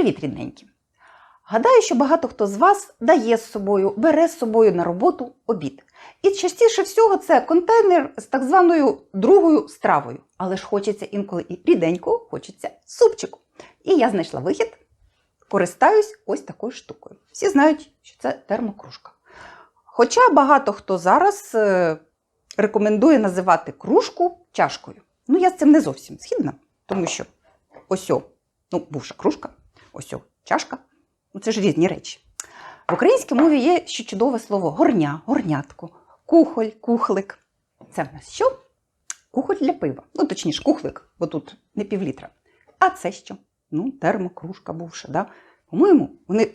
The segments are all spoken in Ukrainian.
Привіт, рідненькі! Гадаю, що багато хто з вас дає з собою, бере з собою на роботу обід. І частіше всього це контейнер з так званою другою стравою. Але ж хочеться інколи і ріденького, хочеться супчику. І я знайшла вихід, користаюсь ось такою штукою. Всі знають, що це термокружка. Хоча багато хто зараз е, рекомендує називати кружку чашкою. Ну, я з цим не зовсім згідна, тому що ось, о, ну, бувша кружка, ось чашка. Ну, це ж різні речі. В українській мові є ще чудове слово горня, горнятко, кухоль, кухлик. Це в нас що? Кухоль для пива. Ну, точніше, кухлик, бо тут не півлітра. А це що? Ну, термокружка бувша, да? По-моєму, вони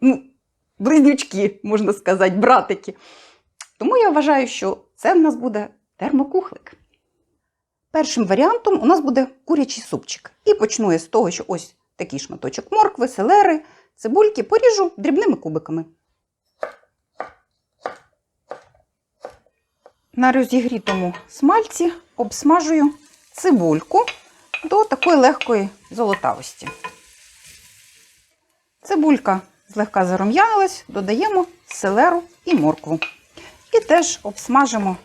ну, близнючки, можна сказати, братики. Тому я вважаю, що це в нас буде термокухлик. Першим варіантом у нас буде курячий супчик. І почну я з того, що ось такий шматочок моркви, селери, цибульки поріжу дрібними кубиками. На розігрітому смальці обсмажую цибульку до такої легкої золотавості. Цибулька злегка зарум'янилась, додаємо селеру і моркву. І теж обсмажимо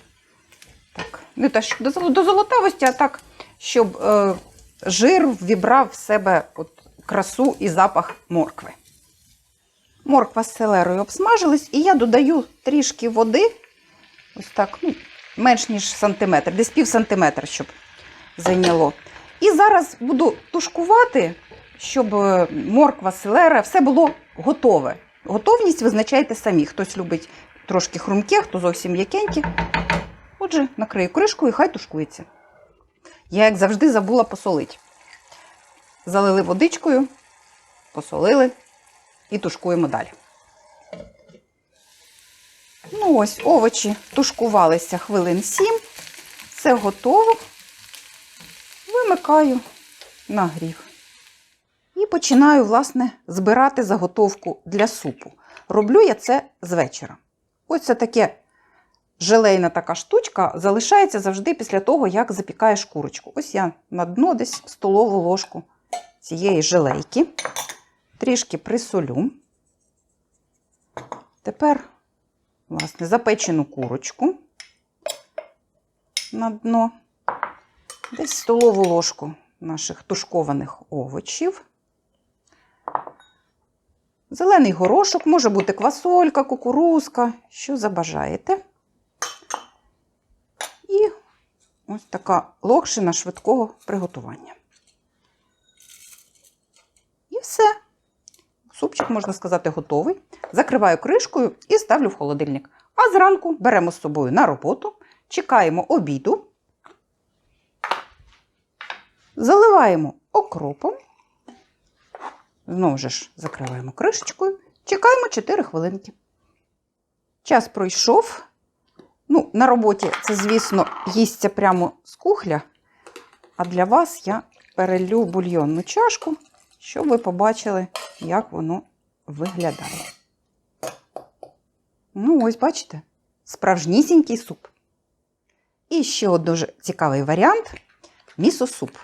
так, не те, до золотавості, а так, щоб е, жир вібрав в себе от красу і запах моркви. Морква з селерою обсмажилась, і я додаю трішки води, ось так, ну, менш ніж сантиметр, десь пів сантиметра, щоб зайняло. І зараз буду тушкувати, щоб е, морква, селера, все було готове. Готовність визначайте самі. Хтось любить трошки хрумке, хто зовсім м'якеньке. Отже, накрию кришкою і хай тушкується. Я, як завжди, забула посолити. Залили водичкою, посолили і тушкуємо далі. Ну ось, овочі тушкувалися хвилин 7. Все готово. Вимикаю на гріх. І починаю, власне, збирати заготовку для супу. Роблю я це з вечора. Ось це таке желейна така штучка залишається завжди після того, як запікаєш курочку. Ось я на дно десь столову ложку цієї желейки. Трішки присолю. Тепер, власне, запечену курочку на дно. Десь столову ложку наших тушкованих овочів. Зелений горошок, може бути квасолька, кукурузка, що забажаєте. І ось така локшина швидкого приготування. І все. Супчик, можна сказати, готовий. Закриваю кришкою і ставлю в холодильник. А зранку беремо з собою на роботу, чекаємо обіду, заливаємо окропом. Знову ж закриваємо кришечкою, чекаємо 4 хвилинки. Час пройшов. Ну, на роботі це, звісно, їсться прямо з кухля. А для вас я перелю бульйонну чашку, щоб ви побачили, як воно виглядає. Ну, ось бачите, справжнісінький суп. І ще один дуже цікавий варіант місо-суп.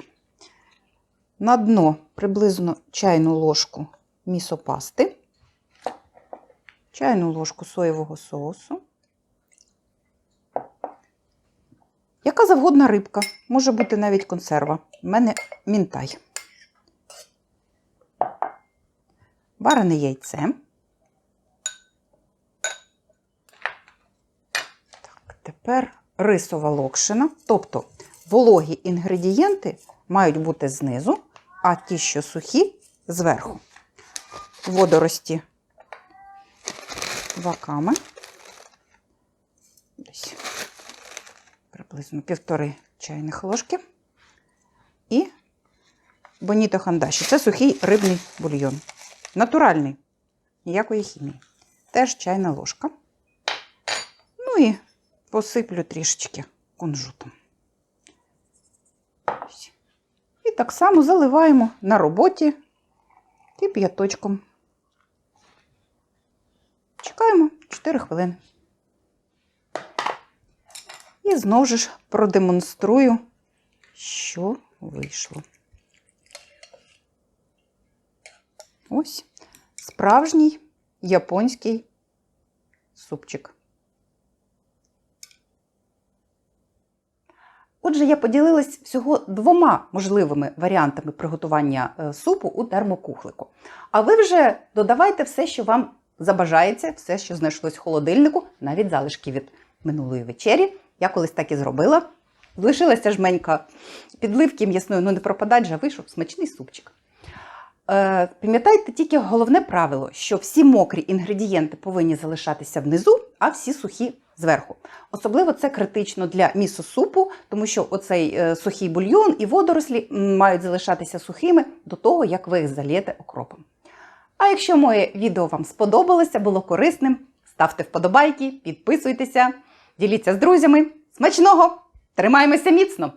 На дно приблизно чайну ложку місопасти, чайну ложку соєвого соусу. Яка завгодна рибка, може бути навіть консерва. У мене мінтай. Варене яйце. Так, тепер рисова локшина. Тобто вологі інгредієнти мають бути знизу, а ті, що сухі, зверху. Водорості ваками. Десь приблизно півтори чайних ложки. І боніто хандаші. Це сухий рибний бульйон. Натуральний, ніякої хімії. Теж чайна ложка. Ну і посиплю трішечки кунжутом. І так само заливаємо на роботі кип'яточком. Чекаємо 4 хвилини. І знову ж продемонструю, що вийшло. Ось справжній японський супчик. Отже, я поділилась всього двома можливими варіантами приготування е, супу у термокухлику. А ви вже додавайте все, що вам забажається, все, що знайшлось в холодильнику, навіть залишки від минулої вечері. Я колись так і зробила. Залишилася жменька підливки м'ясної, ну не пропадать же, вийшов смачний супчик. Е, Пам'ятайте тільки головне правило, що всі мокрі інгредієнти повинні залишатися внизу, а всі сухі зверху. Особливо це критично для місо-супу, тому що оцей е, сухий бульйон і водорослі мають залишатися сухими до того, як ви їх залієте окропом. А якщо моє відео вам сподобалося, було корисним, ставте вподобайки, підписуйтеся, діліться з друзями. Смачного! Тримаємося міцно!